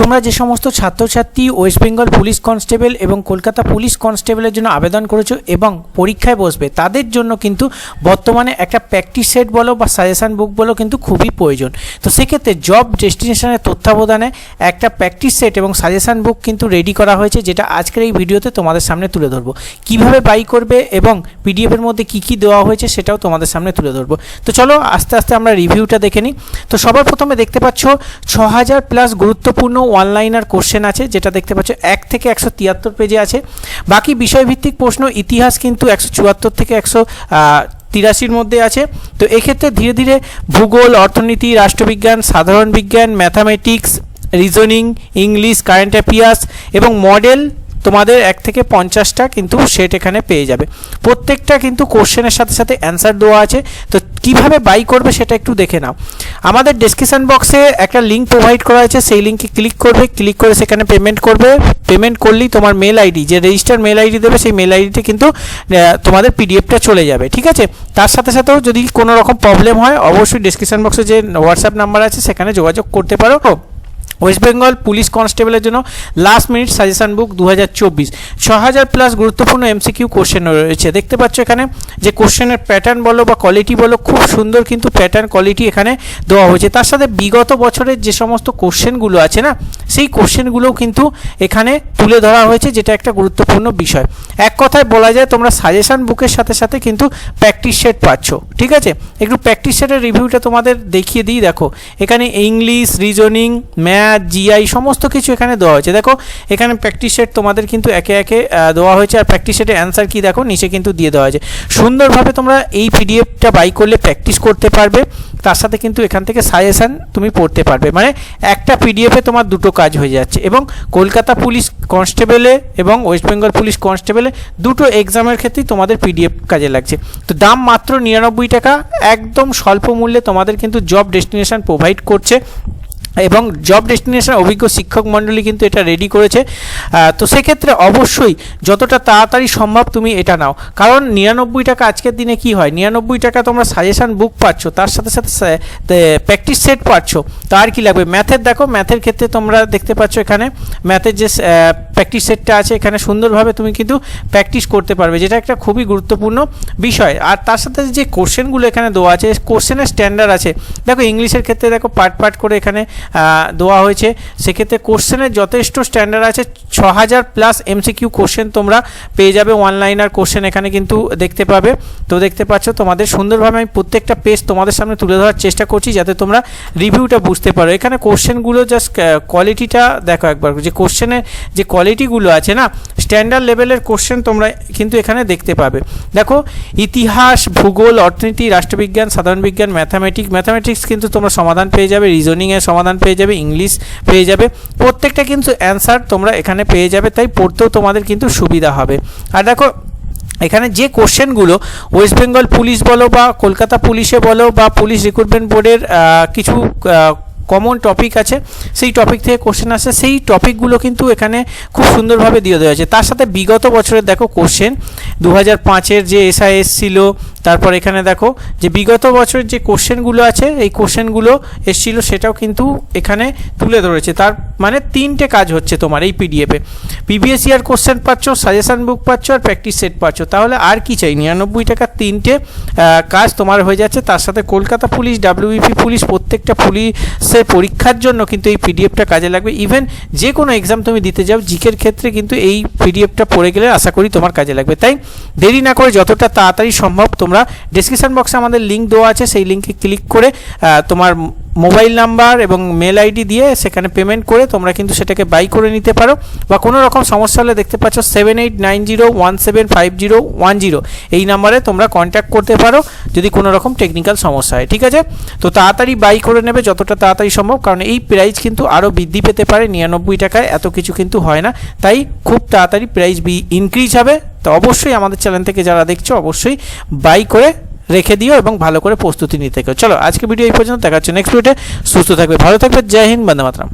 তোমরা যে সমস্ত ছাত্রছাত্রী ওয়েস্ট বেঙ্গল পুলিশ কনস্টেবল এবং কলকাতা পুলিশ কনস্টেবলের জন্য আবেদন করেছ এবং পরীক্ষায় বসবে, তাদের জন্য কিন্তু বর্তমানে একটা প্র্যাকটিস সেট বলো বা সাজেশান বুক বলো কিন্তু খুবই প্রয়োজন। তো সেক্ষেত্রে জব ডেস্টিনেশনের তত্ত্বাবধানে একটা প্র্যাকটিস সেট এবং সাজেশান বুক কিন্তু রেডি করা হয়েছে, যেটা আজকের এই ভিডিওতে তোমাদের সামনে তুলে ধরবো। কীভাবে বাই করবে এবং পিডিএফ এর মধ্যে কি কি দেওয়া হয়েছে সেটাও তোমাদের সামনে তুলে ধরবো। তো চলো আস্তে আস্তে আমরা রিভিউটা দেখে নিই। তো সবার প্রথমে দেখতে পাচ্ছ ছ হাজার প্লাস গুরুত্বপূর্ণ অনলাইনার কোশ্চেন আছে, যেটা দেখতে পাচ্ছ এক থেকে একশো তিয়াত্তর পেজে আছে। বাকি বিষয়ভিত্তিক প্রশ্ন ইতিহাস কিন্তু একশো চুয়াত্তর থেকে একশো তিরাশির মধ্যে আছে। তো এক্ষেত্রে ধীরে ধীরে ভূগোল, অর্থনীতি, রাষ্ট্রবিজ্ঞান, সাধারণ বিজ্ঞান mathematics reasoning English current affairs এবং মডেল তোমাদের এক থেকে পঞ্চাশটা কিন্তু সেট এখানে পেয়ে যাবে। প্রত্যেকটা কিন্তু কোশ্চেনের সাথে সাথে অ্যান্সার দেওয়া আছে। তো কীভাবে বাই করবে সেটা একটু দেখে নাও। আমাদের ডেসক্রিপশন বক্সে একটা লিঙ্ক প্রোভাইড করা হয়েছে সেই লিঙ্কে ক্লিক করবে। ক্লিক করে সেখানে পেমেন্ট করবে। পেমেন্ট করলেই তোমার মেল আইডি যে রেজিস্টার মেল আইডি দেবে, সেই মেল আইডিতে কিন্তু তোমাদের পিডিএফটা চলে যাবে। ঠিক আছে? তার সাথে সাথেও যদি কোনো রকম প্রবলেম হয়, অবশ্যই ডেসক্রিপশন বক্সে যে হোয়াটসঅ্যাপ নাম্বার আছে, সেখানে যোগাযোগ করতে পারো। ওয়েস্ট বেঙ্গল পুলিশ কনস্টেবলের জন্য লাস্ট মিনিট সাজেশন বুক দু হাজার চব্বিশ ছ হাজার প্লাস গুরুত্বপূর্ণ এমসিকিউ কোশ্চেন রয়েছে। দেখতে পাচ্ছ এখানে যে কোশ্চেনের প্যাটার্ন বলো বা কোয়ালিটি বলো, খুব সুন্দর কিন্তু প্যাটার্ন কোয়ালিটি এখানে দেওয়া হয়েছে। তার সাথে বিগত বছরের যে সমস্ত কোশ্চেনগুলো আছে না, সেই কোশ্চেনগুলোও কিন্তু এখানে তুলে ধরা হয়েছে, যেটা একটা গুরুত্বপূর্ণ বিষয়। এক কথায় বলা যায়, তোমরা সাজেশন বুকের সাথে সাথে কিন্তু প্র্যাকটিস সেট পাচ্ছ। ঠিক আছে? একটু প্র্যাকটিস সেটের রিভিউটা তোমাদের দেখিয়ে দিই, দেখো। এখানে ইংলিশ রিজনিং ম্যাথ জিআই সমস্ত কিছু এখানে দেওয়া হয়েছে। দেখো, এখানে প্র্যাকটিস সেট তোমাদের কিন্তু একে একে দেওয়া হয়েছে আর প্র্যাকটিস সেটের অ্যান্সার কী দেখো, নিচে কিন্তু দিয়ে দেওয়া হয়েছে। সুন্দরভাবে তোমরা এই পিডিএফটা বাই করলে প্র্যাকটিস করতে পারবে। তার সাথে কিন্তু এখান থেকে সাজেশন তুমি পড়তে পারবে। মানে একটা পিডিএফে তোমার দুটো কাজ হয়ে যাচ্ছে এবং কলকাতা পুলিশ কনস্টেবলে এবং ওয়েস্ট বেঙ্গল পুলিশ কনস্টেবলে দুটো এক্সামের ক্ষেত্রেই তোমাদের পিডিএফ কাজে লাগছে। তো দাম মাত্র নিরানব্বই টাকা। একদম স্বল্প মূল্যে তোমাদের কিন্তু জব ডেস্টিনেশন প্রোভাইড করছে। এবং জব ডেস্টিনেশন অভিজ্ঞ শিক্ষক মণ্ডলী কিন্তু এটা রেডি করেছে। তো সেক্ষেত্রে অবশ্যই যতটা তাড়াতাড়ি সম্ভব তুমি এটা নাও। কারণ নিরানব্বই টাকা আজকের দিনে কি হয়? নিরানব্বই টাকা তোমরা সাজেশন বুক পাচ্ছ, তার সাথে সাথে প্র্যাকটিস সেট পাচ্ছ। তার কি লাগবে? ম্যাথের দেখো ম্যাথের ক্ষেত্রে তোমরা দেখতে পাচ্ছ এখানে ম্যাথের যে প্র্যাকটিস সেটটা আছে, এখানে সুন্দরভাবে তুমি কিন্তু প্র্যাকটিস করতে পারবে, যেটা একটা খুবই গুরুত্বপূর্ণ বিষয়। আর তার সাথে যে কোশ্চেনগুলো এখানে দেওয়া আছে কোশ্চেনের স্ট্যান্ডার্ড আছে। দেখো ইংলিশের ক্ষেত্রে দেখো পার্ট পার্ট করে এখানে দেওয়া হয়েছে। সেক্ষেত্রে কোশ্চেনের যথেষ্ট স্ট্যান্ডার্ড আছে। ছ হাজার প্লাস এমসিকিউ কোশ্চেন তোমরা পেয়ে যাবে অনলাইনার কোশ্চেন এখানে কিন্তু দেখতে পাবে। তো দেখতে পাচ্ছ, তোমাদের সুন্দরভাবে আমি প্রত্যেকটা পেজ তোমাদের সামনে তুলে ধরার চেষ্টা করছি, যাতে তোমরা রিভিউটা বুঝতে পারো। এখানে কোশ্চেনগুলো জাস্ট কোয়ালিটিটা দেখো একবার। যে কোশ্চেনের যে কোয়ালিটিগুলো আছে না? স্ট্যান্ডার্ড লেভেলের কোশ্চেন তোমরা কিন্তু এখানে দেখতে পাবে। দেখো, ইতিহাস, ভূগোল, অর্থনীতি, রাষ্ট্রবিজ্ঞান, সাধারণ বিজ্ঞান ম্যাথামেটিক্স ম্যাথামেটিক্স কিন্তু তোমরা সমাধান পেয়ে যাবে রিজনিংয়ের সমাধান পেয়ে যাবে ইংলিশ পেয়ে যাবে। প্রত্যেকটা কিন্তু অ্যান্সার তোমরা এখানে পেয়ে যাবে, তাই পড়তেও তোমাদের কিন্তু সুবিধা হবে। আর দেখো, এখানে যে কোশ্চেনগুলো ওয়েস্ট বেঙ্গল পুলিশ বলো বা কলকাতা পুলিশে বলো বা পুলিশ রিক্রুটমেন্ট বোর্ডের কিছু কমন টপিক আছে, সেই টপিক থেকে কোশ্চেন আসে, সেই টপিকগুলো কিন্তু এখানে খুব সুন্দরভাবে দিয়ে দেওয়া আছে তার সাথে বিগত বছরের দেখো কোশ্চেন দু হাজার পাঁচের যে এসআইএস ছিল তারপর এখানে দেখো যে বিগত বছরের যে কোশ্চেনগুলো আছে, এই কোশ্চেনগুলো এসছিল সেটাও কিন্তু এখানে তুলে ধরেছে। তার মানে তিনটে কাজ হচ্ছে তোমার এই পিডিএফে প্রিভিয়াস ইয়ার কোশ্চেন পাচ্ছ সাজেশন বুক পাচ্ছ আর প্র্যাকটিস সেট পাচ্ছ। তাহলে আর কি চাই? নিরানব্বই টাকার তিনটে কাজ তোমার হয়ে যাচ্ছে। তার সাথে কলকাতা পুলিশ ডাব্লিউবিপি পুলিশ, প্রত্যেকটা পুলিশের পরীক্ষার জন্য কিন্তু এই পিডিএফটা কাজে লাগবে। ইভেন যে কোনো এক্সাম তুমি দিতে যাও জিকের ক্ষেত্রে কিন্তু এই পিডিএফটা পড়ে গেলে আশা করি তোমার কাজে লাগবে। তাই দেরি না করে যতটা তাড়াতাড়ি সম্ভব তোমরা ডিসক্রিপশন বক্সে আমাদের লিঙ্ক দেওয়া আছে, সেই লিঙ্কে ক্লিক করে তোমার মোবাইল নাম্বার এবং মেল আইডি দিয়ে সেখানে পেমেন্ট করে তোমরা কিন্তু সেটাকে বাই করে নিতে পারো বা কোনো রকম সমস্যা হলে দেখতে পাচ্ছ seven eight nine zero one seven five zero one zero এই নাম্বারে তোমরা কন্ট্যাক্ট করতে পারো যদি কোনো রকম টেকনিক্যাল সমস্যা হয়, ঠিক আছে? তো তাড়াতাড়ি বাই করে নেবে যতটা তাড়াতাড়ি সম্ভব, কারণ এই প্রাইস কিন্তু আরও বৃদ্ধি পেতে পারে, নিরানব্বই টাকায় এত কিছু কিন্তু হয় না, তাই খুব তাড়াতাড়ি প্রাইস বি ইনক্রিজ হবে। তো অবশ্যই আমাদের চ্যানেল থেকে যারা দেখছ, অবশ্যই বাই করে রেখে দিও এবং ভালো করে প্রস্তুতি নিতে চলো, আজকে ভিডিও এই পর্যন্ত, দেখা নেক্সট ভিডিওতে সুস্থ থাকবে, ভালো থাকবে, জয় হিন্দ, বন্দে মাতরম।